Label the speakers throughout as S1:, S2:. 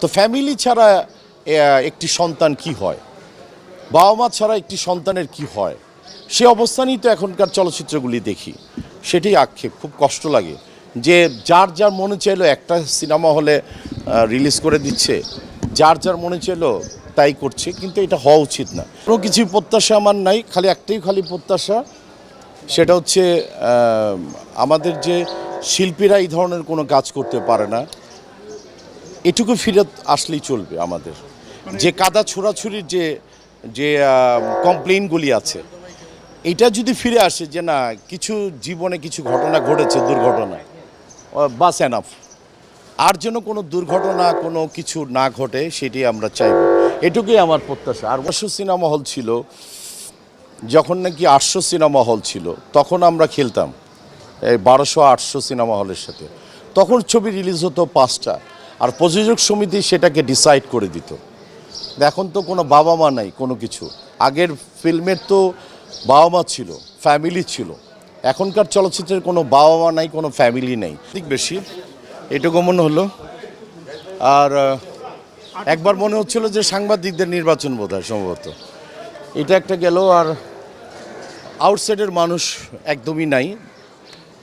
S1: তো ফ্যামিলি ছাড়া একটি সন্তান কি হয়? বাবা মা ছাড়া একটি সন্তানের কি হয়? সে অবস্থানেই তো এখনকার চলচ্চিত্রগুলি দেখি। সেটাই আক্ষেপ, খুব কষ্ট লাগে। যে যার যার মনে চাইলো একটা সিনেমা হলে রিলিজ করে দিচ্ছে, যার যার মনে চাইলো তাই করছে, কিন্তু এটা হওয়া উচিত না। কোনো কিছু প্রত্যাশা আমার নাই, খালি একটাই খালি প্রত্যাশা, সেটা হচ্ছে আমাদের যে শিল্পীরা এই ধরনের কোনো কাজ করতে পারে না এটুকু ফিরত আসলেই চলবে আমাদের। যে কাদা ছোড়াছুরির যে যে কমপ্লেনগুলি আছে এটা যদি ফিরে আসে যে না কিছু জীবনে কিছু ঘটনা ঘটেছে দুর্ঘটনা বাস এনাফ আর যেন কোনো দুর্ঘটনা কোনো কিছু না ঘটে সেটি আমরা চাইব। এটুকুই আমার প্রত্যাশা। আর বর্ষ সিনেমা হল ছিল যখন নাকি আটশো সিনেমা হল ছিল তখন আমরা খেলতাম এই বারোশো আটশো সিনেমা হলের সাথে। তখন ছবি রিলিজ হতো পাঁচটা। আর প্রযোজক সমিতি সেটাকে ডিসাইড করে দিত। এখন তো কোনো বাবা মা নাই, কোনো কিছু। আগের ফিল্মের তো বাবা মা ছিল ফ্যামিলি ছিল। এখনকার চলচ্চিত্রের কোনো বাবা মা নাই, কোনো ফ্যামিলি নেই। ঠিক বেশি, এটুকু মনে হলো। আর একবার মনে হচ্ছিল যে সাংবাদিকদের নির্বাচন বোধ হয় সম্ভবত। এটা একটা গেল, আর আউটসাইডের মানুষ একদমই নাই।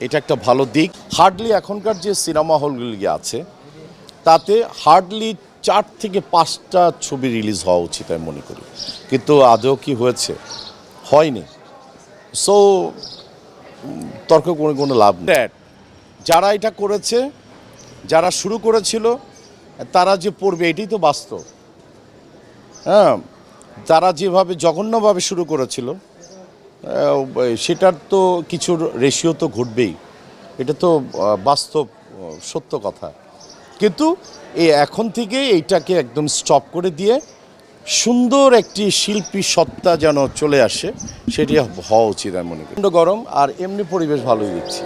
S1: এটা একটা ভালো দিক। হার্ডলি এখনকার যে সিনেমা হলগুলি আছে তাতে হার্ডলি চার থেকে পাঁচটা ছবি রিলিজ হওয়া উচিত আমি মনে করি। কিন্তু আদৌ কি হয়েছে? হয়নি। সো তর্ক করে কোনো লাভ নেই। যারা এটা করেছে, যারা শুরু করেছিল, তারা যে পড়বে এটাই তো বাস্তব। হ্যাঁ তারা যেভাবে জঘন্যভাবে শুরু করেছিল সেটার তো কিছুর রেশিও তো ঘটবেই। এটা তো বাস্তব সত্য কথা। কিন্তু এই এখন থেকে এইটাকে একদম স্টপ করে দিয়ে সুন্দর একটি শিল্পী সত্তা যেন চলে আসে, সেটি হওয়া উচিত আমি মনে করি। গরম আর এমনি পরিবেশ ভালোই দিচ্ছি।